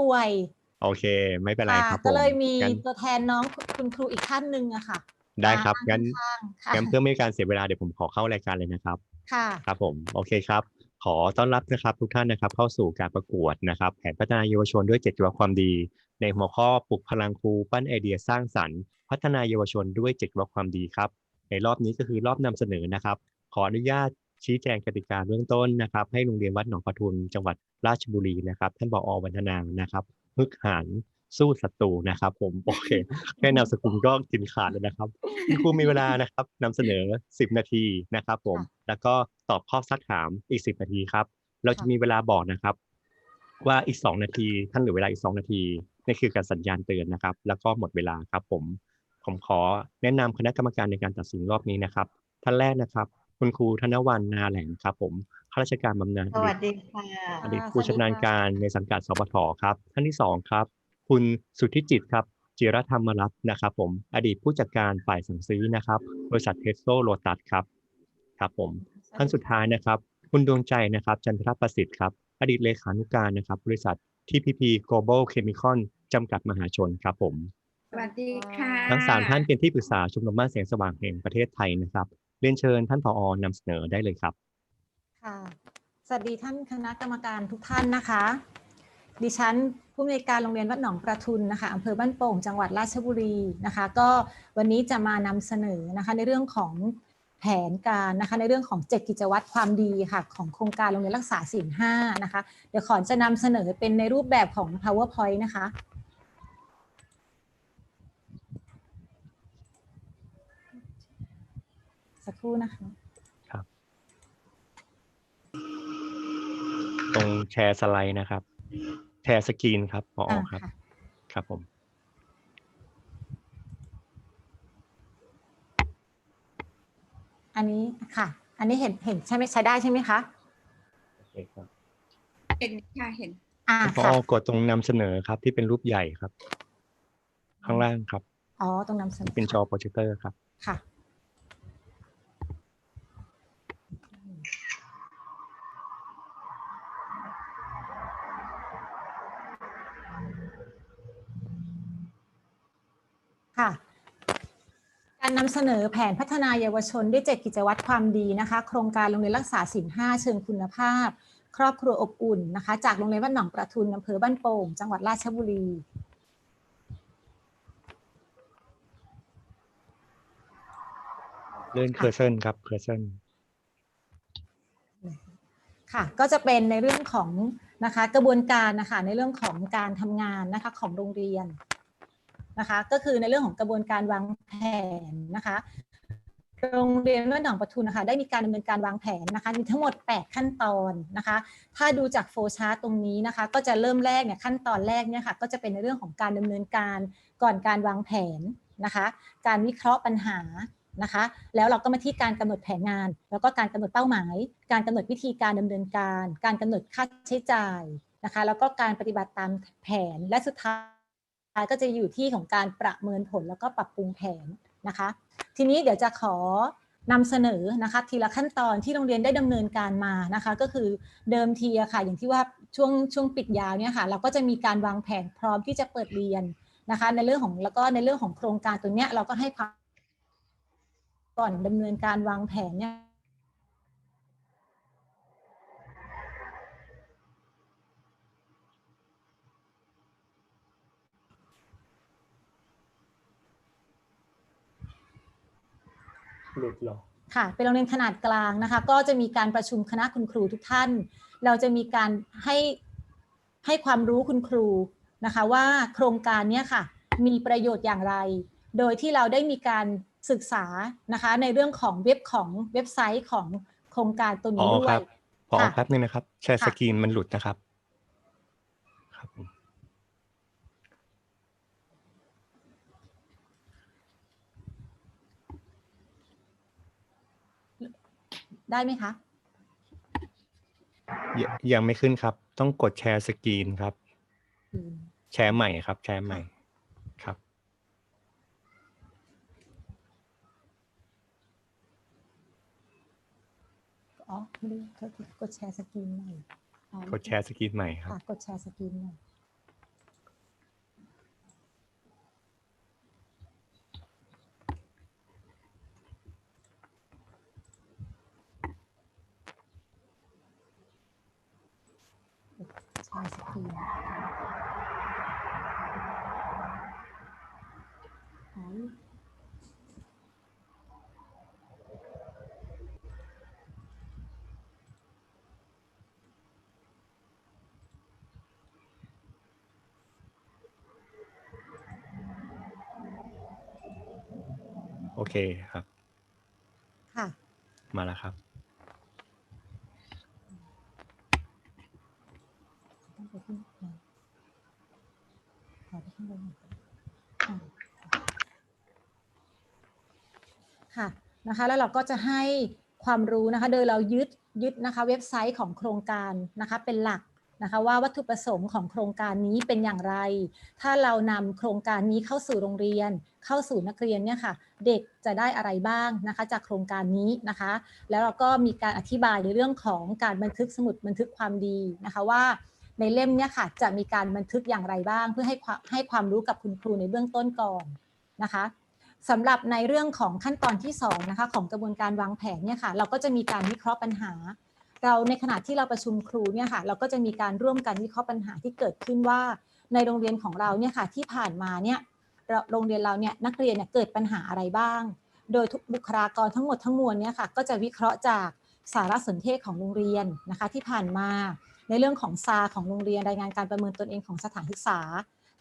ป่วย โอเค ไม่เป็นไรค่ะครับผมก็เลยมีงั้นตัวแทนน้องคุณครูอีกท่านหนึ่งอะค่ะได้ครับมางั้นข้างๆค่ะงั้นเพื่อไม่ให้การเสียเวลาเดี๋ยวผมขอเข้ารายการเลยนะครับ ค่ะ ครับผมโอเคครับ ขอต้อนรับนะครับทุกท่านนะครับ เข้าสู่การประกวดนะครับ แผนพัฒนาเยาวชนด้วยเจตจำนงความดี ในหัวข้อปลุกพลังครูปั้นไอเดียสร้างสรรค์ พัฒนาเยาวชนด้วยเจตจำนงความดีครับ ในรอบนี้ก็คือรอบนำเสนอนะครับ ขออนุญาต ชี้แจงกติกาเบื้องต้นนะครับ ให้โรงเรียนวัดหนองปทุมจังหวัดราชบุรีนะครับท่านบอวันธนานะครับฮึกหันสู้ศัตรูนะครับผมโอเคแค่นามสกุลก็กินขาดเลยนะครับคุณครูมีเวลานะครับนำเสนอ 10 นาทีนะครับ ผมค่ะแล้วก็ตอบข้อซักถามอีก 10 นาทีครับ เราจะค่ะมีเวลาบอกนะครับ ว่าอีก 2 นาทีท่านเหลือเวลาอีก 2 นาทีนี่คือการสัญญาณเตือนนะครับ แล้วก็หมดเวลาครับ ผมผมขอแนะนำคณะกรรมการในการตัดสินรอบนี้นะครับท่านแรกนะครับ คุณครูธนวันนาแหลงครับ ผมข้าราชการบำนาญสวัสดีค่ะอดีตค่ะผู้สวัสดีชำนาญค่ะการในสังกัดสปทครับ ท่านที่สองครับ คุณสุทธิจิตครับจิรธรรมรัตน์นะครับผมอดีตผู้จัดการฝ่ายสั่งซื้อนะครับ บริษัทเทสโซโลตัสครับครับผมท่านสุดท้ายนะครับ คุณดวงใจนะครับ จันทรประสิทธิ์ครับ อดีตเลขานุการนะครับ บริษัท TPP Global Chemical จำกัดมหาชนครับผมสวัสดีค่ะทั้งสามท่านเป็นที่ปรึกษาชมรมบ้านแสงสว่างแห่งประเทศไทยนะครับ เรียนเชิญท่านผอนำเสนอได้เลยครับ ค่ะ สวัสดีท่านคณะกรรมการทุกท่านนะคะ ดิฉันผู้อำนวยการโรงเรียนวัดหนองประทุนนะคะอำเภอบ้านโป่งจังหวัดราชบุรีนะคะ ก็วันนี้จะมานำเสนอนะคะในเรื่องของแผนการนะคะในเรื่องของเจ็ดกิจวัตรความดีค่ะของโครงการโรงเรียนรักษาศีลห้านะคะ เดี๋ยวขอจะนำเสนอเป็นในรูปแบบของ powerpoint นะคะ สักครู่นะคะตรงแชร์สไลด์นะครับ แชร์สกรีนครับพออ่าครับค่ะครับผม อันนี้ค่ะ อันนี้เห็นเห็นใช่ไหมใช้ได้ใช่ไหมคะโอเคครับเห็นค่ะเห็น อ่าพอค่ะกดตรงนำเสนอครับที่เป็นรูปใหญ่ครับ ข้างล่างครับ อ๋อตรงนำเสนอเป็นจอโปรเจคเตอร์ครับ ค่ะ ค่ะ การนำเสนอแผนพัฒนาเยาวชนด้วยเจ็ดกิจวัตรความดีนะคะ โครงการโรงเรียนรักษาศีลห้าเชิงคุณภาพ ครอบครัวอบอุ่นนะคะ จากโรงเรียนบ้านหนองประทุนอำเภอบ้านโป่ง จังหวัดราชบุรีเลื่อนเคอร์เซนครับเคอร์เซนค่ะก็จะเป็นในเรื่องของนะคะกระบวนการนะคะในเรื่องของการทำงานนะคะของโรงเรียน นะคะ ก็คือในเรื่องของกระบวนการวางแผนนะคะโรงเรียนบ้านหนองปทุมนะคะได้มีการดำเนินการวางแผนนะคะมีทั้งหมด 8 ขั้นตอนนะคะ ถ้าดูจากโฟล์ชาร์ตตรงนี้นะคะ ก็จะเริ่มแรกเนี่ยขั้นตอนแรกเนี่ยค่ะก็จะเป็นในเรื่องของการดำเนินการก่อนการวางแผนนะคะ การวิเคราะห์ปัญหานะคะ แล้วเราก็มาที่การกำหนดแผนงาน แล้วก็การกำหนดเป้าหมาย การกำหนดวิธีการดำเนินการ การกำหนดค่าใช้จ่ายนะคะ แล้วก็การปฏิบัติตามแผนและสุดท้าย ก็จะอยู่ที่ของการประเมินผลแล้วก็ปรับปรุงแผนนะคะ ทีนี้เดี๋ยวจะขอนำเสนอนะคะทีละขั้นตอนที่โรงเรียนได้ดำเนินการมานะคะ ก็คือเดิมทีอะค่ะอย่างที่ว่าช่วงช่วงปิดยาวเนี่ยค่ะเราก็จะมีการวางแผนพร้อมที่จะเปิดเรียนนะคะ ในเรื่องของแล้วก็ในเรื่องของโครงการตัวเนี้ยเราก็ให้ความก่อนดำเนินการวางแผนเนี่ย หลุดหรอค่ะเป็นโรงเรียนขนาดกลางนะคะ ก็จะมีการประชุมคณะคุณครูทุกท่าน เราจะมีการให้ให้ความรู้คุณครูนะคะ ว่าโครงการเนี้ยค่ะ มีประโยชน์อย่างไร โดยที่เราได้มีการศึกษานะคะ ในเรื่องของเว็บของเว็บไซต์ของโครงการตัวอ๋นี้อด้วครัยบพอค่ะแป๊บนึงนะครับแชร์สค่ะกรีนมันหลุดนะครับครับ ได้ไหมคะ ยยังไม่ขึ้นครับ ต้องกดแชร์สกรีนครับอืมแชร์ใหม่ครับ แชร์ใหม่ครับ อ๋อไม่ได้โทษทีกดแชร์สกรีนหน่อยอ๋อกดแชร์สกรีนใหม่ครับ ค่ะกดแชร์สกรีนหน่อย เรียนอ๋อโอเคครับ ค่ะ มาแล้วครับ ต้องไปขึ้นนะขอไปขึ้นบนหน่อยอ่าค่ะ นะคะแล้วเราก็จะให้ความรู้นะคะโดยเรายึดยึดนะคะเว็บไซต์ของโครงการนะคะเป็นหลักนะคะว่าวัตถุประสงค์ของโครงการนี้เป็นอย่างไร ถ้าเรานำโครงการนี้เข้าสู่โรงเรียน เข้าสู่นักเรียนเนี่ยค่ะ เด็กจะได้อะไรบ้างนะคะ จากโครงการนี้นะคะ แล้วเราก็มีการอธิบายในเรื่องของการบันทึกสมุดบันทึกความดีนะคะว่า ในเล่มเนี่ยค่ะจะมีการบันทึกอย่างไรบ้าง เพื่อให้ให้ความรู้กับคุณครูในเบื้องต้นก่อนนะคะ สำหรับในเรื่องของขั้นตอนที่2นะคะของกระบวนการวางแผนเนี่ยค่ะเราก็จะมีการวิเคราะห์ปัญหา เราในขณะที่เราประชุมครูเนี่ยค่ะเราก็จะมีการร่วมกันวิเคราะห์ปัญหาที่เกิดขึ้นว่า ในโรงเรียนของเราเนี่ยค่ะที่ผ่านมาเนี่ยโรงเรียนเราเนี่ยนักเรียนเนี่ยเกิดปัญหาอะไรบ้าง โดยทุกบุคลากรทั้งหมดทั้งมวลเนี่ยค่ะก็จะวิเคราะห์จากสารสนเทศของโรงเรียนนะคะที่ผ่านมา ในเรื่องของซาของโรงเรียนรายงานการประเมินตนเองของสถานศึกษา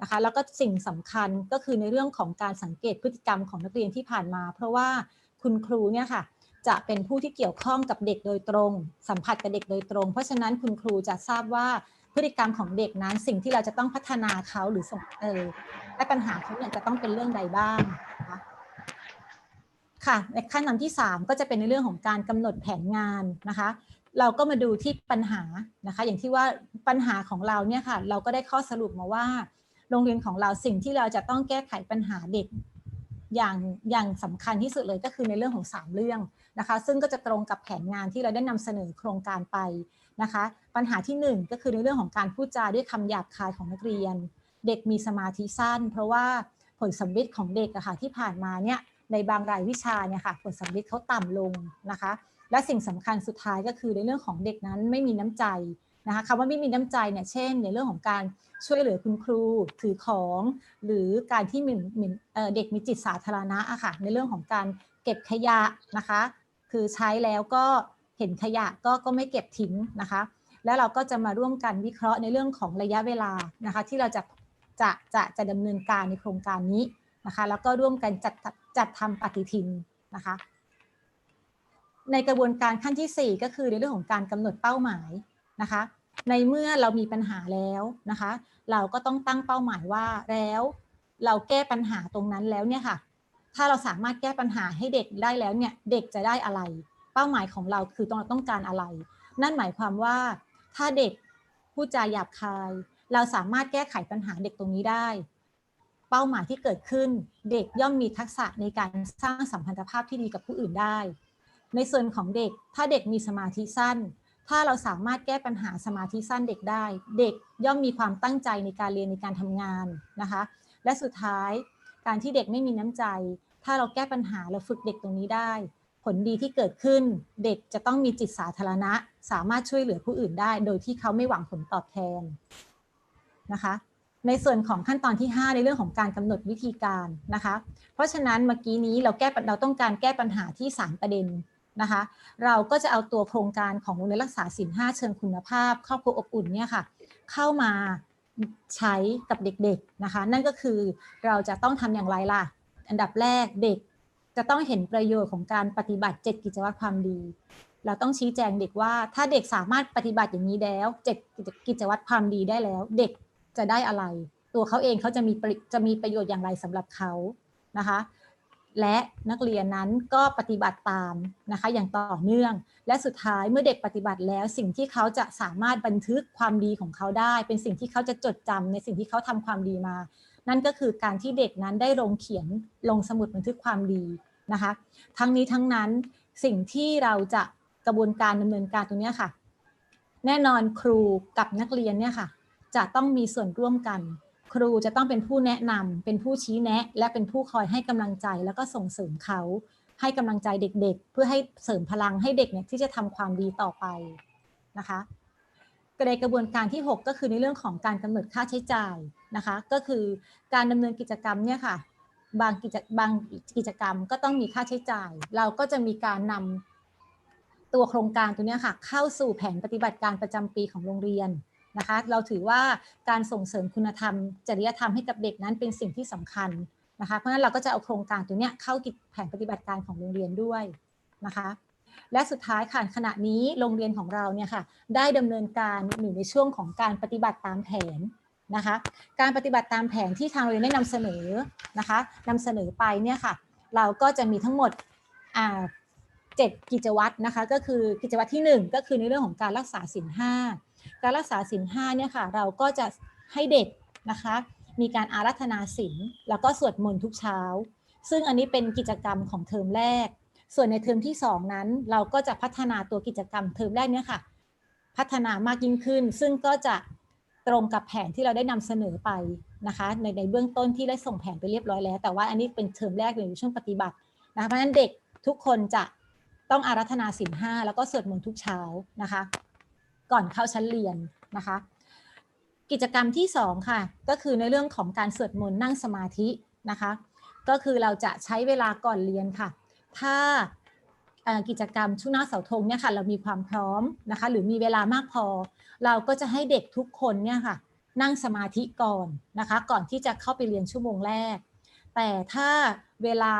นะคะแล้วก็สิ่งสำคัญก็คือในเรื่องของการสังเกตพฤติกรรมของนักเรียนที่ผ่านมา เพราะว่าคุณครูเนี่ยค่ะจะเป็นผู้ที่เกี่ยวข้องกับเด็กโดยตรง สัมผัสกับเด็กโดยตรง เพราะฉะนั้นคุณครูจะทราบว่าพฤติกรรมของเด็กนั้น สิ่งที่เราจะต้องพัฒนาเขาหรือส่งเออและปัญหาเขาเนี่ยจะต้องเป็นเรื่องใดบ้างนะคะค่ะในขั้นตอนที่ 3 ก็จะเป็นในเรื่องของการกำหนดแผนงานนะคะ เราก็มาดูที่ปัญหานะคะ อย่างที่ว่าปัญหาของเราเนี่ยค่ะ เราก็ได้ข้อสรุปมาว่า โรงเรียนของเราสิ่งที่เราจะต้องแก้ไขปัญหาเด็กอย่างอย่างสำคัญที่สุดเลยก็คือในเรื่องของ 3 เรื่องนะคะ ซึ่งก็จะตรงกับแผนงานที่เราได้นำเสนอโครงการไปนะคะ ปัญหาที่ 1 ก็คือในเรื่องของการพูดจาด้วยคำหยาบคายของนักเรียน เด็กมีสมาธิสั้น เพราะว่าผลสำลิดของเด็กอะค่ะที่ผ่านมาเนี่ยในบางรายวิชาเนี่ยค่ะผลสำลิดเขาต่ำลงนะคะ และสิ่งสำคัญสุดท้ายก็คือในเรื่องของเด็กนั้นไม่มีน้ำใจ นะคะคำว่าไม่มีน้ำใจเนี่ยเช่น ในเรื่องของการช่วยเหลือคุณครูถือของ หรือการที่มีมเด็กมีจิตสาธารณะอะค่ะในเรื่องของการเก็บขยะนะคะ คือใช้แล้วก็เห็นขยะก็ก็ไม่เก็บทิ้งนะคะ แล้วเราก็จะมาร่วมกันวิเคราะห์ในเรื่องของระยะเวลานะคะที่เราจะจะจะจะดำเนินการในโครงการนี้นะคะแล้วก็ร่วมกันจัดจัดทำปฏิทินนะคะในกระบวนการขั้นที่ 4 ก็คือในเรื่องของการกำหนดเป้าหมายนะคะ ในเมื่อเรามีปัญหาแล้วนะคะ เราก็ต้องตั้งเป้าหมายว่าแล้วเราแก้ปัญหาตรงนั้นแล้วเนี่ยค่ะ ถ้าเราสามารถแก้ปัญหาให้เด็กได้แล้วเนี่ยเด็กจะได้อะไร เป้าหมายของเราคือต้องต้องการอะไร นั่นหมายความว่าถ้าเด็กพูดจาหยาบคาย เราสามารถแก้ไขปัญหาเด็กตรงนี้ได้ เป้าหมายที่เกิดขึ้น เด็กย่อมมีทักษะในการสร้างสัมพันธภาพที่ดีกับผู้อื่นได้ ในส่วนของเด็กถ้าเด็กมีสมาธิสั้น ถ้าเราสามารถแก้ปัญหาสมาธิสั้นเด็กได้ เด็กย่อมมีความตั้งใจในการเรียนในการทำงานนะคะ และสุดท้ายการที่เด็กไม่มีน้ำใจ ถ้าเราแก้ปัญหาเราฝึกเด็กตรงนี้ได้ ผลดีที่เกิดขึ้นเด็กจะต้องมีจิตสาธารณะ สามารถช่วยเหลือผู้อื่นได้ โดยที่เขาไม่หวังผลตอบแทนนะคะ ในส่วนของขั้นตอนที่ 5 ในเรื่องของการกำหนดวิธีการนะคะ เพราะฉะนั้นเมื่อกี้นี้เราแก้เราต้องการแก้ปัญหาที่ 3 ประเด็น นะคะ เราก็จะเอาตัวโครงการของโรงเรียนรักษาศีล5เชิงคุณภาพ ครอบครัวอบอุ่นเนี่ยค่ะ เข้ามาใช้กับเด็กๆนะคะ นั่นก็คือเราจะต้องทำอย่างไรล่ะ อันดับแรกเด็กจะต้องเห็นประโยชน์ของการปฏิบัติ 7 กิจวัตรความดี เราต้องชี้แจงเด็กว่าถ้าเด็กสามารถปฏิบัติอย่างนี้แล้ว7กิจวัตรความดีได้แล้ว เด็กจะได้อะไร ตัวเขาเองเขาจะมีจะมีประโยชน์อย่างไรสำหรับเขานะคะ และนักเรียนนั้นก็ปฏิบัติตามนะคะอย่างต่อเนื่อง และสุดท้ายเมื่อเด็กปฏิบัติแล้ว สิ่งที่เขาจะสามารถบันทึกความดีของเขาได้ เป็นสิ่งที่เขาจะจดจำในสิ่งที่เขาทำความดีมา นั่นก็คือการที่เด็กนั้นได้ลงเขียนลงสมุดบันทึกความดีนะคะ ทั้งนี้ทั้งนั้นสิ่งที่เราจะกระบวนการดำเนินการตรงนี้ค่ะ แน่นอนครูกับนักเรียนเนี่ยค่ะ จะต้องมีส่วนร่วมกัน ครูจะต้องเป็นผู้แนะนำเป็นผู้ชี้แนะ และเป็นผู้คอยให้กำลังใจแล้วก็ส่งเสริมเขาให้กำลังใจเด็กๆ เพื่อให้เสริมพลังให้เด็กเนี่ยที่จะทำความดีต่อไปนะคะในกระบวนการที่ 6 ก็คือในเรื่องของการกำหนดค่าใช้จ่ายนะคะ ก็คือการดำเนินกิจกรรมเนี่ยค่ะบางกิจบางกิจกรรมก็ต้องมีค่าใช้จ่าย เราก็จะมีการนำตัวโครงการตัวเนี้ยค่ะเข้าสู่แผนปฏิบัติการประจำปีของโรงเรียน นะคะ เราถือว่าการส่งเสริมคุณธรรม จริยธรรมให้กับเด็กนั้นเป็นสิ่งที่สำคัญนะคะ เพราะฉะนั้นเราก็จะเอาโครงการตัวนี้เข้ากิจแผนปฏิบัติการของโรงเรียนด้วยนะคะและสุดท้ายค่ะขณะนี้โรงเรียนของเราเนี่ยค่ะได้ดำเนินการอยู่ในช่วงของการปฏิบัติตามแผนนะคะการปฏิบัติตามแผนที่ทางโรงเรียนได้นำเสนอนะคะนำเสนอไปเนี่ยค่ะเราก็จะมีทั้งหมดเจ็ดกิจวัตรนะคะก็คือกิจวัตรที่หนึ่งก็คือในเรื่องของการรักษาศีลห้า การรักษาศีลห้าเนี่ยค่ะเราก็จะให้เด็กนะคะ มีการอารัธนาศีลแล้วก็สวดมนต์ทุกเช้า ซึ่งอันนี้เป็นกิจกรรมของเทอมแรก ส่วนในเทอมที่ 2 นั้น เราก็จะพัฒนาตัวกิจกรรมเทอมแรกเนี่ยค่ะ พัฒนามากยิ่งขึ้น ซึ่งก็จะตรงกับแผนที่เราได้นำเสนอไปนะคะ ในในเบื้องต้นที่ได้ส่งแผนไปเรียบร้อยแล้ว แต่ว่าอันนี้เป็นเทอมแรกอยู่ในช่วงปฏิบัตินะคะเพราะฉะนั้นเด็กทุกคนจะต้องอารัธนาศีลห้าแล้วก็สวดมนต์ทุกเช้านะคะ ก่อนเข้าชั้นเรียนนะคะ กิจกรรมที่ 2 ค่ะ ก็คือในเรื่องของการสวดมนต์นั่งสมาธินะคะ ก็คือเราจะใช้เวลาก่อนเรียนค่ะ ถ้ากิจกรรมชุกหน้าเสาธงเนี่ยค่ะเรามีความพร้อมนะคะ หรือมีเวลามากพอ เราก็จะให้เด็กทุกคนเนี่ยค่ะนั่งสมาธิก่อนนะคะ ก่อนที่จะเข้าไปเรียนชั่วโมงแรก แต่ถ้าเวลา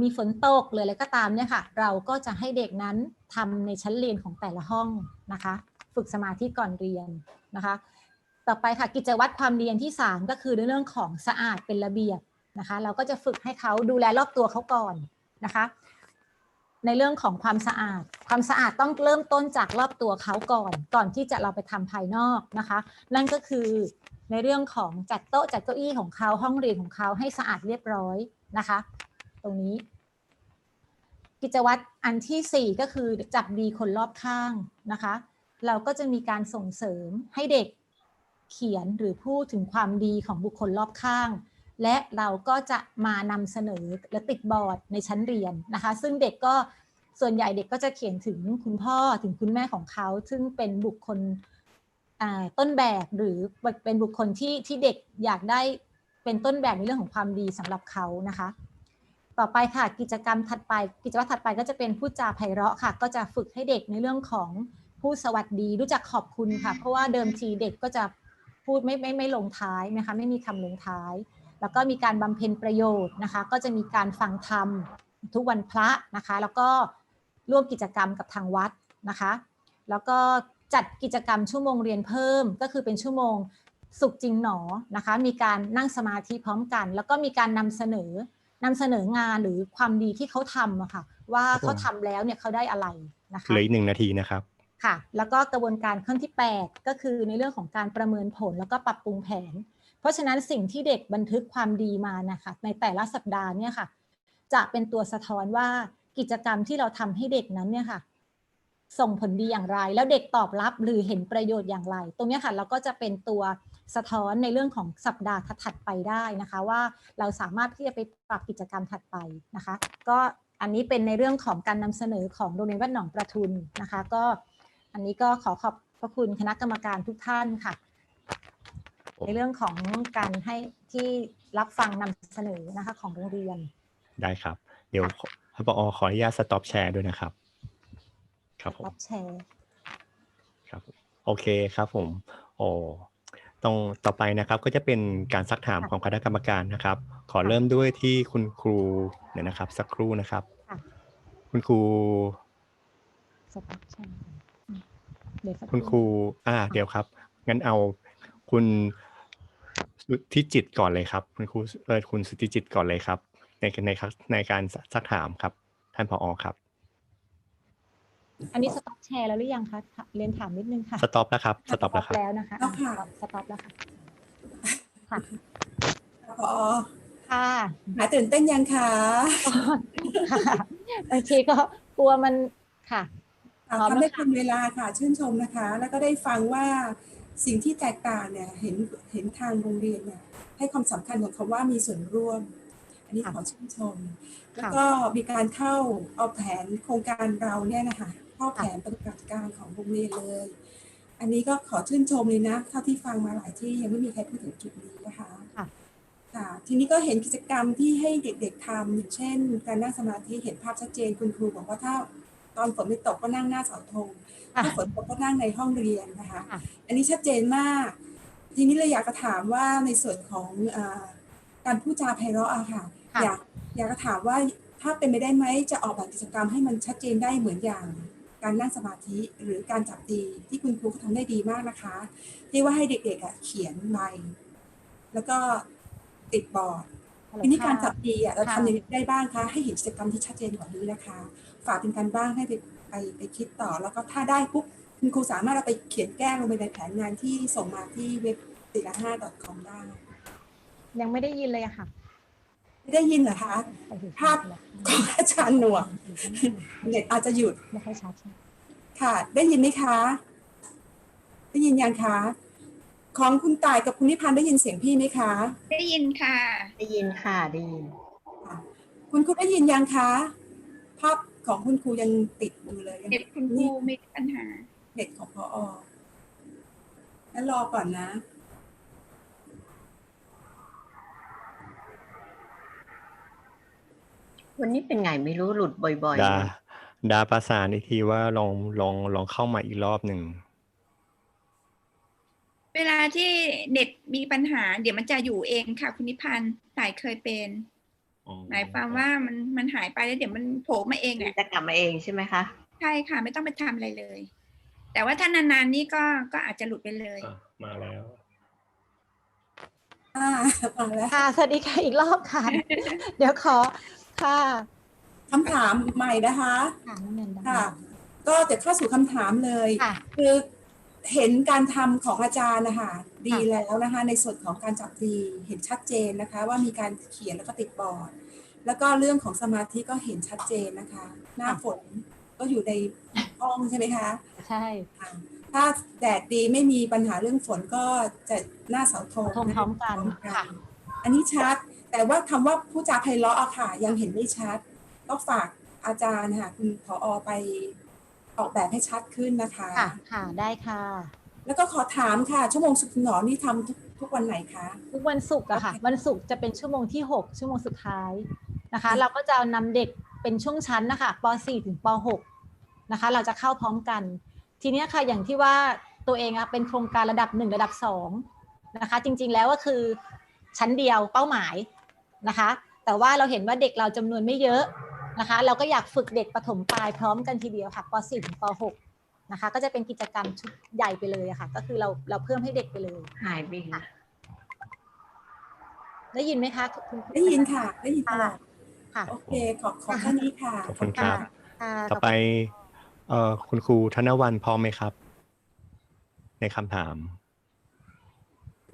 มีฝนตกหรืออะไรก็ตามเนี่ยค่ะ เราก็จะให้เด็กนั้นทำในชั้นเรียนของแต่ละห้องนะคะ ฝึกสมาธิก่อนเรียนนะคะ ต่อไปค่ะกิจวัตรความเรียนที่ 3 ก็คือในเรื่องของสะอาดเป็นระเบียบนะคะ เราก็จะฝึกให้เขาดูแลรอบตัวเขาก่อนนะคะ ในเรื่องของความสะอาด ความสะอาดต้องเริ่มต้นจากรอบตัวเขาก่อน ก่อนที่จะเราไปทำภายนอกนะคะ นั่นก็คือในเรื่องของจัดโต๊ะจัดเก้าอี้ของเขาห้องเรียนของเขาให้สะอาดเรียบร้อยนะคะ ตรงนี้ กิจวัตรอันทีสี่4 ก็คือจับดีคนรอบข้างนะคะ เราก็จะมีการส่งเสริมให้เด็กเขียนหรือพูดถึงความดีของบุคคลรอบข้าง และเราก็จะมานำเสนอและติดบอร์ดในชั้นเรียนนะคะ ซึ่งเด็กก็ส่วนใหญ่เด็กก็จะเขียนถึงคุณพ่อถึงคุณแม่ของเขา ซึ่งเป็นบุคคลต้นแบบหรือเป็นบุคคลที่ที่เด็กอยากได้เป็นต้นแบบในเรื่องของความดีสำหรับเขานะคะ ต่อไปค่ะกิจกรรมถัดไป กิจวัตรถัดไปก็จะเป็นพูดจาไพเราะค่ะ ก็จะฝึกให้เด็กในเรื่องของ พูดสวัสดีรู้จักขอบคุณค่ะ เพราะว่าเดิมทีเด็กก็จะพูดไม่ไม่ไม่ลงท้ายนะคะไม่มีคำลงท้าย แล้วก็มีการบำเพ็ญประโยชน์นะคะ ก็จะมีการฟังธรรมทุกวันพระนะคะ แล้วก็ร่วมกิจกรรมกับทางวัดนะคะ แล้วก็จัดกิจกรรมชั่วโมงเรียนเพิ่ม ก็คือเป็นชั่วโมงสุขจริงหนอนะคะ มีการนั่งสมาธิพร้อมกัน แล้วก็มีการนำเสนอนำเสนองานหรือความดีที่เขาทำอะค่ะว่าเขาทำแล้วเนี่ยเขาได้อะไรนะคะเหลืออีกหนึ่งนาทีนะครับ ค่ะ แล้วก็กระบวนการขั้นที่ 8 ก็คือในเรื่องของการประเมินผลแล้วก็ปรับปรุงแผน เพราะฉะนั้นสิ่งที่เด็กบันทึกความดีมานะคะในแต่ละสัปดาห์เนี่ยค่ะ จะเป็นตัวสะท้อนว่ากิจกรรมที่เราทำให้เด็กนั้นเนี่ยค่ะส่งผลดีอย่างไร แล้วเด็กตอบรับหรือเห็นประโยชน์อย่างไร ตรงนี้ค่ะเราก็จะเป็นตัวสะท้อนในเรื่องของสัปดาห์ถัดไปได้นะคะ ว่าเราสามารถที่จะไปปรับกิจกรรมถัดไปนะคะ ก็อันนี้เป็นในเรื่องของการนำเสนอของโรงเรียนวัดหนองประทุนนะคะ ก็ อันนี้ก็ขอขอบพระคุณคณะกรรมการทุกท่านค่ะ ในเรื่องของการให้ที่รับฟังนำเสนอนะคะของโรงเรียน ได้ครับ เดี๋ยวท่านผอขออนุญาตสต็อปแชร์ด้วยนะครับ ครับผมรับแชร์ครับผมโอเคครับผมโอ้ตรงต่อไปนะครับก็จะเป็นการซักถามของคณะกรรมการนะครับ ขอเริ่มด้วยที่คุณครูเดี๋ยวนะครับ สักครู่นะครับค่ะคุณครูสต็อปแชร์อืมเดี๋ยวสัก คุณครู อ่า เดี๋ยวครับ งั้นเอาคุณสุทธิจิตก่อนเลยครับ คุณครูเออคุณสุทธิจิตก่อนเลยครับ ในในครับในการซักถามครับ ท่านผอครับ อันนี้สต็อปแชร์แล้วหรือยังคะเรียนถามนิดนึงค่ะ สต็อปแล้วครับ สต็อปแล้วครับแล้วนะคะแล้วค่ะสต็อปแล้วค่ะค่ะพอค่ะหายตื่นเต้นยังคะค่ะโอเคก็กลัวมันค่ะอ่า พร้อมทำได้แล้วค่ะ เป็นเวลาค่ะชื่นชมนะคะ แล้วก็ได้ฟังว่าสิ่งที่แตกต่างเนี่ยเห็นเห็นทางโรงเรียนเนี่ยให้ความสำคัญของคำว่ามีส่วนร่วม อันนี้ขอชื่นชม แล้วก็มีการเข้าเอาแผนโครงการเราเนี่ยนะคะเข้าแผนปฏิบัติการของโรงเรียนเลย อันนี้ก็ขอชื่นชมเลยนะเท่าที่ฟังมาหลายที่ยังไม่มีใครพูดถึงจุดนี้นะคะค่ะ ค่ะทีนี้ก็เห็นกิจกรรมที่ให้เด็กๆทำอย่างเช่น การนั่งสมาธิเห็นภาพชัดเจนคุณครูบอกว่าถ้า ตอนฝนไม่ตกก็นั่งหน้าเสาธงค่ะถ้าฝนตกก็นั่งในห้องเรียนนะคะค่ะอันนี้ชัดเจนมาก ทีนี้เลยอยากจะถามว่าในส่วนของอาการพูดจาไพเราะอะค่ะค่ะ อยากอยากจะถามว่าถ้าเป็นไปได้ไหมจะออกแบบกิจกรรมให้มันชัดเจนได้เหมือนอย่างการนั่งสมาธิหรือการจับตีที่คุณครูเขาทำได้ดีมากนะคะที่ว่าให้เด็กๆอะเขียนใบแล้วก็ติดบอร์ดทีนี้การจับตีอะเราค่ะทำยังไงได้บ้างคะให้เห็นกิจกรรมที่ชัดเจนกว่านี้นะคะ ฝากเป็นการบ้างให้ไปไปไปคิดต่อ แล้วก็ถ้าได้ปุ๊บคุณครูสามารถเอาไปเขียนแก้ลงไปในแผนงานที่ส่งมาที่เว็บติละห้า .com ได้ยังไม่ได้ยินเลยอะค่ะ ไม่ได้ยินเหรอคะ ภาพของอาจารย์หนวกเน็ตอาจจะหยุดไม่ค่อยชัดใช่ไหมค่ะ ได้ยินไหมคะ ได้ยินยังคะของคุณต่ายกับคุณนิพันธ์ได้ยินเสียงพี่ไหมคะ ได้ยินค่ะ ได้ยินค่ะได้ยินค่ะคุณครูได้ยินยังคะ ภาพ ของคุณครูยังติดอยู่เลยยังเด็กคุณครูมีปัญหาเน็ตของพอองั้นรอก่อนนะ วันนี้เป็นไงไม่รู้หลุดบ่อยๆดาเลยดาประสานอีกทีว่าลองลองลองเข้ามาอีกรอบหนึ่ง เวลาที่เน็ตมีปัญหา เดี๋ยวมันจะอยู่เองค่ะ คุณนิพันธ์สายเคยเป็น หมายความว่ามันมันหายไปแล้วเดี๋ยวมันโผล่มาเองแหละจะกลับมาเองใช่ไหมคะใช่ค่ะ ไม่ต้องไปทำอะไรเลย แต่ว่าถ้านานๆนี่ก็ก็อาจจะหลุดไปเลยมาแล้วอ่ามาแล้วค่ะสวัสดีค่ะอีกรอบค่ะ เดี๋ยวขอค่ะคำถามใหม่นะคะค่ะน้องแนนได้ค่ะก็จะเข้าสู่คำถามเลยค่ะคือ เห็นการทำของอาจารย์นะคะดีแล้วนะคะ ในส่วนของการจับดีเห็นชัดเจนนะคะ ว่ามีการเขียนแล้วก็ติดบอร์ดแล้วก็เรื่องของสมาธิก็เห็นชัดเจนนะคะ หน้าฝนก็อยู่ในห้องใช่ไหมคะ ใช่ค่ะถ้าแดดดีไม่มีปัญหาเรื่องฝนก็จะหน้าเสาธงทงพร้อมกันพร้อมค่ะ อันนี้ชัดแต่ว่าคำว่าผู้จาไพเราะอะค่ะ ยังเห็นไม่ชัด ก็ฝากอาจารย์ค่ะคุณผอไป ออกแบบให้ชัดขึ้นนะคะค่ะ ค่ะ ได้ค่ะ แล้วก็ขอถามค่ะ ชั่วโมงสุดหนอนี่ทำทุกทุกวันไหนคะ ทุกวันศุกร์อะค่ะโอเควันศุกร์จะเป็นชั่วโมงที่ 6 ชั่วโมงสุดท้ายนะคะ เราก็จะนำเด็กเป็นช่วงชั้นนะคะป .4 ถึงป .6 นะคะ เราจะเข้าพร้อมกัน ทีเนี้ยค่ะอย่างที่ว่าตัวเองอะเป็นโครงการระดับ 1 ระดับ 2 นะคะ จริงๆแล้วก็คือชั้นเดียวเป้าหมายนะคะ แต่ว่าเราเห็นว่าเด็กเราจำนวนไม่เยอะ นะคะ เราก็อยากฝึกเด็กประถมปลายพร้อมกันทีเดียวค่ะป .4 ถึงป .6 นะคะ ก็จะเป็นกิจกรรมชุดใหญ่ไปเลยอะค่ะ ก็คือเราเราเพิ่มให้เด็กไปเลย หายไปอีกนะได้ยินไหมคะคุณได้ยินค่ะ ได้ยินตลอดค่ะโอเคขอขอแค่นี้ค่ะขอบคุณครับค่ะต่อไปเอ่อคุณครูธนวันพร้อมไหมครับ ในคำถาม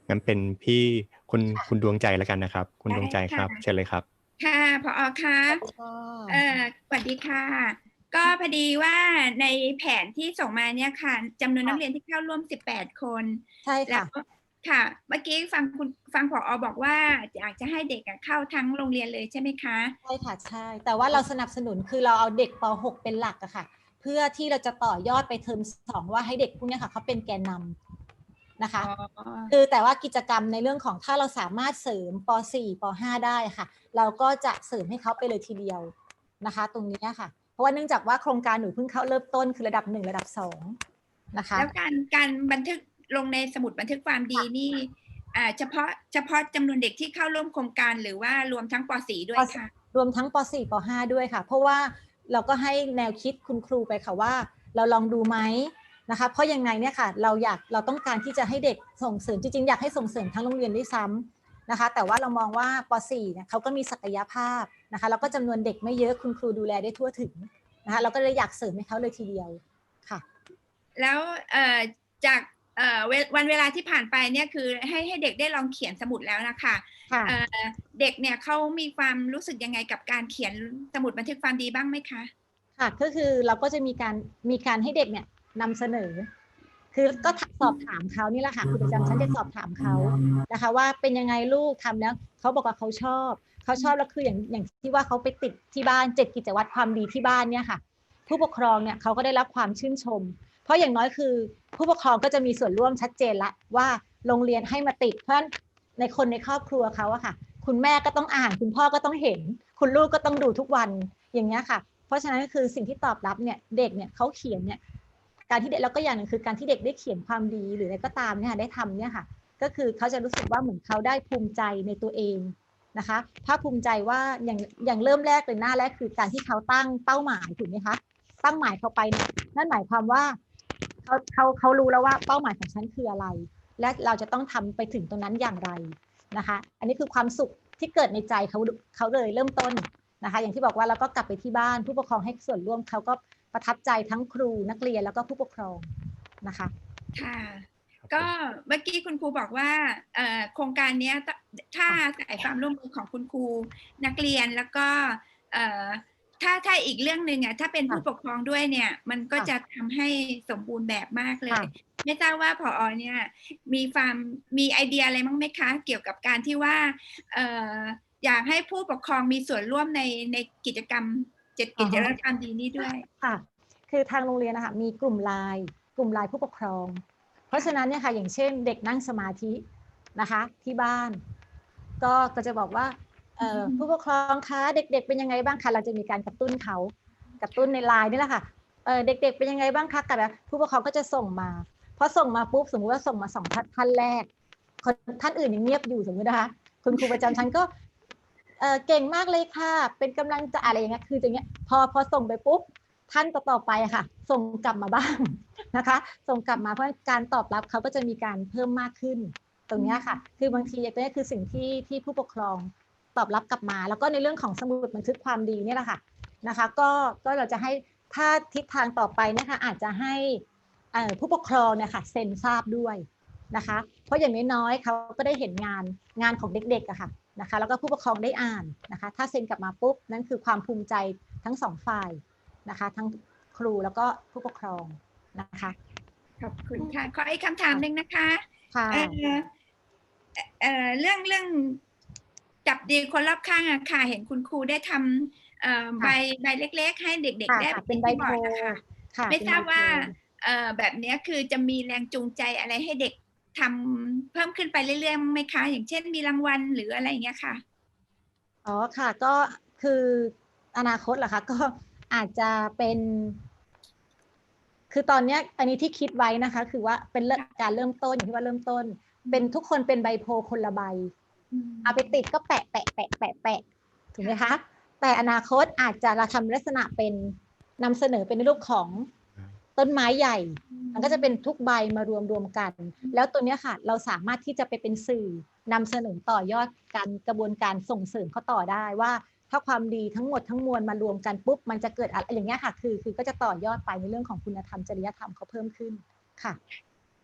งั้นเป็นพี่คุณคุณดวงใจแล้วกันนะครับ คุณดวงใจครับได้ค่ะเชิญเลยครับ ค่ะพออคะก็เออสวัสดีค่ะ ก็พอดีว่าในแผนที่ส่งมาเนี่ยค่ะจำนวนนักเรียนที่เข้าร่วม 18 คน ใช่แล้ค่ะวก็ค่ะ เมื่อกี้ฟังคุณฟังผอบอกว่าอยากจะให้เด็กอะเข้าทั้งโรงเรียนเลยใช่ไหมคะ ใช่ค่ะใช่ แต่ว่าเราสนับสนุนคือเราเอาเด็กป .6 เป็นหลักอะค่ะ เพื่อที่เราจะต่อยอดไปเทอมสองว่าให้เด็กพวกเนี้ยค่ะเขาเป็นแกนนำ นะคะ คือแต่ว่ากิจกรรมในเรื่องของถ้าเราสามารถเสริมป .4 ป .5 ได้ค่ะ เราก็จะเสริมให้เขาไปเลยทีเดียวนะคะ ตรงเนี้ยค่ะ เพราะว่าเนื่องจากว่าโครงการหนูเพิ่งเข้าเริ่มต้นคือระดับหนึ่งระดับสองนะคะแล้วการการบันทึกลงในสมุดบันทึกความดีนี่อ่าเฉพาะเฉพาะจำนวนเด็กที่เข้าร่วมโครงการหรือว่ารวมทั้งป .4 ด้วยค่ะ รวมทั้งป .4 ป .5 ด้วยค่ะ เพราะว่าเราก็ให้แนวคิดคุณครูไปค่ะว่า เราลองดูไหม นะคะเพราะยังไงเนี่ยค่ะเราอยากเราต้องการที่จะให้เด็กส่งเสริมจริงๆอยากให้ส่งเสริมทั้งโรงเรียนด้วยซ้ำนะคะแต่ว่าเรามองว่าป .4 เนี่ยเขาก็มีศักยภาพนะคะแล้วก็จำนวนเด็กไม่เยอะคุณครูดูแลได้ทั่วถึงนะคะเราก็เลยอยากเสริมให้เขาเลยทีเดียวค่ะ แล้วเอ่อจากเอ่อเววันเวลาที่ผ่านไปเนี่ยคือให้ให้เด็กได้ลองเขียนสมุดแล้วนะคะค่ะเอ่อเด็กเนี่ยเขามีความรู้สึกยังไงกับการเขียนสมุดบันทึกความดีบ้างไหมคะค่ะก็คือเราก็จะมีการมีการให้เด็กเนี่ย นำเสนอ คือก็สอบถามเขานี่แหละค่ะคุณประจำชั้นจะสอบถามเขานะคะ ว่าเป็นยังไงลูกทำแล้วเขาบอกว่าเขาชอบเขาชอบแล้วคืออย่างอย่างที่ว่าเขาไปติดที่บ้านเจ็ดกิจวัตรความดีที่บ้านเนี่ยค่ะ ผู้ปกครองเนี่ยเขาก็ได้รับความชื่นชม เพราะอย่างน้อยคือ ผู้ปกครองก็จะมีส่วนร่วมชัดเจนละว่าโรงเรียนให้มาติด เพราะฉะนั้นในคนในครอบครัวเขาอะค่ะ คุณแม่ก็ต้องอ่าน คุณพ่อก็ต้องเห็น คุณลูกก็ต้องดูทุกวันอย่างเงี้ยค่ะ เพราะฉะนั้นก็คือสิ่งที่ตอบรับเนี่ยเด็กเนี่ยเขาเขียนเนี่ย การที่เด็กแล้วก็อย่างหนึ่งคือการที่เด็กได้เขียนความดีหรืออะไรก็ตามเนี่ยค่ะได้ทำเนี่ยค่ะก็คือเขาจะรู้สึกว่าเหมือนเขาได้ภูมิใจในตัวเองนะคะภาคภูมิใจว่าอย่างอย่างเริ่มแรกเลยหน้าแรกคือการที่เขาตั้งเป้าหมายถูกไหมคะตั้งหมายเขาไปนั่นหมายความว่าเขาเขาเขารู้แล้วว่าเป้าหมายของฉันคืออะไร และเราจะต้องทำไปถึงตรงนั้นอย่างไรนะคะ อันนี้คือความสุขที่เกิดในใจเขาเขาเลยเริ่มต้นนะคะ อย่างที่บอกว่าเราก็กลับไปที่บ้านผู้ปกครองให้ส่วนร่วมเขาก็ ประทับใจทั้งครูนักเรียนแล้วก็ผู้ปกครองนะคะค่ะก็เมื่อกี้คุณครูบอกว่าเอ่อโครงการเนี้ยถ้าถ้าใส่ความร่วมมือของคุณครูนักเรียนแล้วก็เอ่อถ้าถ้าอีกเรื่องหนึ่งอะถ้าเป็นผู้ปกครองด้วยเนี่ย มันก็ค่ะจะทำให้สมบูรณ์แบบมากเลยค่ะไม่ทราบว่าพอเนี่ยมีความมีไอเดียอะไรมั้งไหมคะ เกี่ยวกับการที่ว่าเอ่ออยากให้ผู้ปกครองมีส่วนร่วมในในกิจกรรม เจ็ดกิจกรรมดีนี้ด้วยค่ะ คือทางโรงเรียนนะคะมีกลุ่มไลน์กลุ่มไลน์ผู้ปกครอง เพราะฉะนั้นเนี่ยค่ะอย่างเช่น เด็กนั่งสมาธินะคะที่บ้าน ก็ก็จะบอกว่าเอ่ออืมผู้ปกครองคะเด็ก ๆ เป็นยังไงบ้างคะเราจะมีการกระตุ้นเขากระตุ้นในไลน์นี่แหละค่ะเออเด็ก ๆ เป็นยังไงบ้างคะกับผู้ปกครองก็จะส่งมาพอส่งมาปุ๊บสมมุติว่าส่งมาสองท่านท่านแรกคนท่านอื่นยังเงียบอยู่สมมตินะคะคุณครูประจำชั้นก็ เออเก่งมากเลยค่ะ เป็นกำลังใจะอะไรอย่างเงี้ยคืออย่างเงี้ยพอพอส่งไปปุ๊บท่านต่อๆไปค่ะ ส่งกลับมาบ้างนะคะ ส่งกลับมาเพราะการตอบรับเขาก็จะมีการเพิ่มมากขึ้น ตรงเนี้ยค่ะ คือบางทีตัวนี้คือสิ่งที่ที่ผู้ปกครองตอบรับกลับมา แล้วก็ในเรื่องของสมุดบันทึกความดีเนี่ยแหละค่ะนะคะ ก็ก็เราจะให้ถ้าทิศทางต่อไปนะคะอาจจะให้ผู้ปกครองเนี่ยค่ะเซ็นทราบด้วยนะคะ เพราะอย่างน้อยๆเขาก็ได้เห็นงานงานของเด็กๆอะค่ะ นะคะแล้วก็ผู้ปกครองได้อ่านนะคะถ้าเซ็นกลับมาปุ๊บนั่นคือความภูมิใจทั้งสองฝ่ายนะคะทั้งครูแล้วก็ผู้ปกครองนะคะขอบคุณค่ะขออีกคำถามหนึ่งนะคะค่ะเอ่อเอ่อเรื่องเรื่องจับดีคนรอบข้างอะค่ะ เห็นคุณครูได้ทำเอ่อใบใบเเล็ก ๆ ให้เด็กค่ะๆได้ค่ะเป็นใบที่โพอร์ดนะคะค่ะไม่เป็นทราบใโพว่าเอ่อแบบเนี้ยคือจะมีแรงจูงใจอะไรให้เด็ก ทำเพิ่มขึ้นไปเรื่อยๆมั้งไหมคะ อย่างเช่นมีรางวัลหรืออะไรอย่างเงี้ยค่ะอ๋อค่ะก็คืออนาคตเหรอคะก็อาจจะเป็น คือตอนเนี้ยอันนี้ที่คิดไว้นะคะ คือว่าเป็นเริ่มการเริ่มต้นอย่างที่ว่าเริ่มต้น เป็นทุกคนเป็นใบโพลคนละใบเอาไปติดก็แปะแปะแปะแปะแปะถูกไหมคะ แต่อนาคตอาจจะเราทำลักษณะเป็นนำเสนอเป็นในรูปของ ต้นไม้ใหญ่ มันก็จะเป็นทุกใบมารวมรวมกัน แล้วตัวเนี้ยค่ะเราสามารถที่จะไปเป็นสื่อนำเสนอต่อยอดการกระบวนการส่งเสริมเขาต่อได้ว่า ถ้าความดีทั้งหมดทั้งมวลมารวมกันปุ๊บมันจะเกิดอะไรอย่างเงี้ยค่ะ คือคือก็จะต่อยอดไปในเรื่องของคุณธรรมจริยธรรมเขาเพิ่มขึ้นค่ะ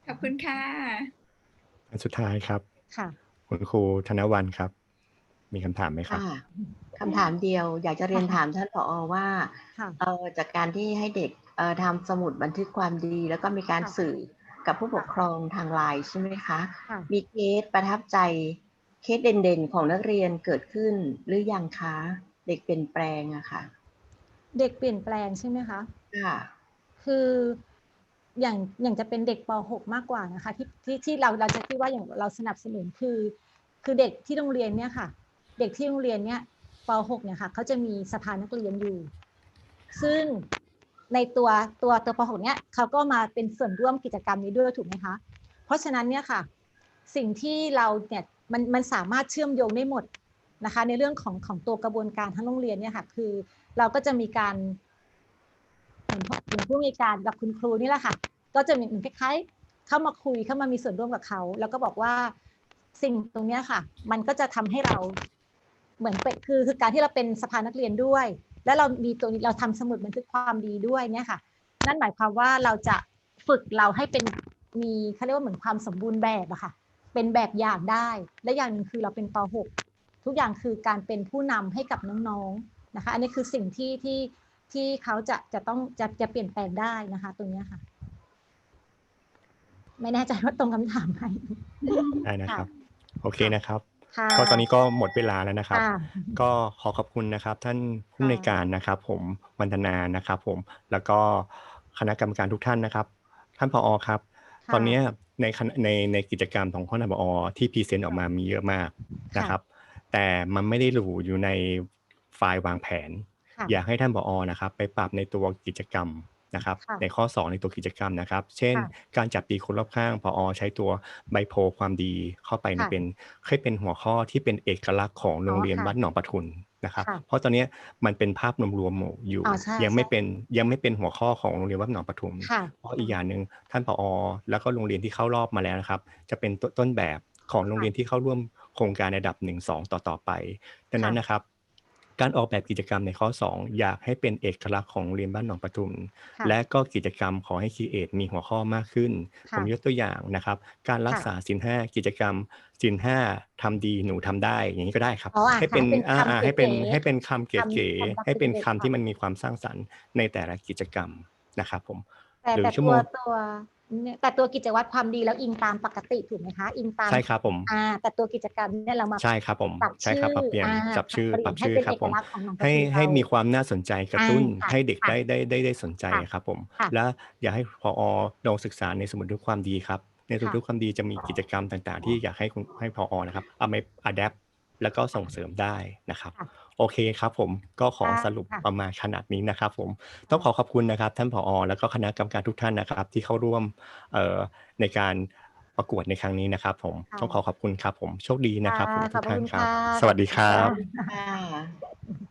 ขอบคุณค่ะอันสุดท้ายครับค่ะคุณครูธนวันครับ มีคำถามไหมครับค่ะคำถามเดียว อยากจะเรียนถามท่านผอว่าค่ะเอ่อจากการที่ให้เด็กเอ่อทำสมุดบันทึกความดี แล้วก็มีการค่ะสื่อกับผู้ปกครองทางไลน์ใช่ไหมคะค่ะมีเคสประทับใจเคสเด่นๆ ของนักเรียนเกิดขึ้นหรือยังคะ เด็กเปลี่ยนแปลงอะค่ะ เด็กเปลี่ยนแปลงใช่ไหมคะค่ะคืออย่างอย่างจะเป็นเด็กป .6 มากกว่านะคะที่ที่ที่เราเราจะคิดว่าอย่างเราสนับสนุนคือ คือเด็กที่โรงเรียนเนี่ยค่ะ เด็กที่โรงเรียนเนี่ยป .6 เนี่ยค่ะเขาจะมีสภานักเรียนอยู่ ซึ่งในตัวตัวตัวป .6 เนี่ยเขาก็มาเป็นส่วนร่วมกิจกรรมนี้ด้วยถูกไหมคะ เพราะฉะนั้นเนี่ยค่ะ สิ่งที่เราเนี่ยมันมันสามารถเชื่อมโยงได้หมดนะคะ ในเรื่องของของตัวกระบวนการทั้งโรงเรียนเนี่ยค่ะ คือเราก็จะมีการเหมือนเหมือนผู้มีการกับคุณครูนี่แหละค่ะ ก็จะมีเหมือนคล้ายๆ เข้ามาคุยเข้ามามีส่วนร่วมกับเขา แล้วก็บอกว่าสิ่งตรงนี้ค่ะ มันก็จะทำให้เรา เหมือนเป็นคือคือการที่เราเป็นสภานักเรียนด้วย แล้วเรามีตัวนี้เราทำสมุดบันทึกความดีด้วยเนี่ยค่ะ นั่นหมายความว่าเราจะฝึกเราให้เป็นมีเขาเรียกว่าเหมือนความสมบูรณ์แบบอะค่ะ เป็นแบบอย่างได้ และอย่างหนึ่งคือเราเป็นป .6 ทุกอย่างคือการเป็นผู้นำให้กับน้องๆนะคะ อันนี้คือสิ่งที่ที่ที่เขาจะจะต้องจะจะเปลี่ยนแปลงได้นะคะ ตรงเนี้ยค่ะ ไม่แน่ใจว่าตรงคำถามไหมได้นะครับ โอเคนะครับค่ะ ก็ตอนนี้ก็หมดเวลาแล้วนะครับค่ะก็ขอขอบคุณนะครับ ท่านผู้อำนวยการนะครับ ผมวันธนานะครับ ผมแล้วก็คณะกรรมการทุกท่านนะครับ ท่านผอครับค่ะตอนเนี้ยในคณะในในกิจกรรมของท่านผอที่พรีเซนต์ออกมามีเยอะมากนะครับ แต่มันไม่ได้หลูอยู่ในไฟล์วางแผนค่ะอยากให้ท่านผอนะครับ ไปปรับในตัวกิจกรรม นะครับค่ะในข้อ 2 ในตัวกิจกรรมนะครับ เช่น ค่ะการจับตีคนรอบข้างผอใช้ตัวใบโพลความดีเข้าไปในค่ะเป็นให้เป็นหัวข้อที่เป็นเอกลักษณ์ของโรงเรียนค่ะวัดหนองปทุนนะครับ ค่ะเพราะตอนเนี้ยมันเป็นภาพรวมๆอยู่ อ๋อใช่ยังไม่ใช่เป็นยังไม่เป็นหัวข้อของโรงเรียนวัดหนองปทุม ค่ะเพราะอีกอย่างหนึ่งท่านผอ แล้วก็โรงเรียนที่เข้ารอบมาแล้วนะครับ จะเป็นต้นต้นแบบของโรงเรียนที่เข้าร่วมโครงการระดับ 1 2 ต่อต่อไป ดังนั้นค่ะนะครับ การออกแบบกิจกรรมในข้อ 2 อยากให้เป็นเอกลักษณ์ของโรงเรียนบ้านหนองปทุม ค่ะและก็กิจกรรมขอให้คีเอทมีหัวข้อมากขึ้นค่ะผมยกตัวอย่างนะครับ การรักค่ะษาสินห้ากิจกรรมสินห้าทำดีหนูทำได้อย่างนี้ก็ได้ครับ อ๋ออะให้เป็นให้เป็นอ่าคำอ่าให้เป็นเก๋ๆให้เป็นคำเก๋คำๆให้เป็นคำคำที่เก๋ๆมันมีความสร้างสรรค์ในแต่ละกิจกรรมนะครับผม แต่หรือแต่ชั่วตัโมวง ตัวเนี่ย แต่ตัวกิจวัตรความดีแล้วอิงตามปกติถูกไหมคะ อิงตามใช่ครับผมอ่าแต่ตัวกิจกรรมเนี่ยเรามาใช่ครับผมปรับใช่ครับปรับเปลี่ยนอ่าจับชื่อปปรัรับบเปลี่ชื่ยอนให้ครับเป็นผมเอกลักษณ์ของหนองปทุมให้เราให้มีความน่าสนใจกระตุ้นอ่าค่ะให้เด็กค่ะได้ได้ได้ได้สนใจค่ะครับผมค่ะและอยากให้พอลองศึกษาในสมุดด้วยความดีครับ ในสมุดค่ะด้วยความดีจะมีกิจกรรมต่าง ๆ ที่อยากให้คุณให้พอนะครับเอาไปอัดแอปแล้วก็ส่งเสริมได้นะครับค่ะ โอเคครับผมก็ขอค่ะสรุปค่ะประมาณขนาดนี้นะครับผมต้องขอขอบคุณนะครับท่านผอ แล้วก็คณะกรรมการทุกท่านนะครับ ที่เข้าร่วมเอ่อในการประกวดในครั้งนี้นะครับ ผมค่ะต้องขอขอบคุณครับผมโชคดีนะครับผมค่ะทุกท่านขอบคุณครับค่ะสวัสดีครับค่ะค่ะ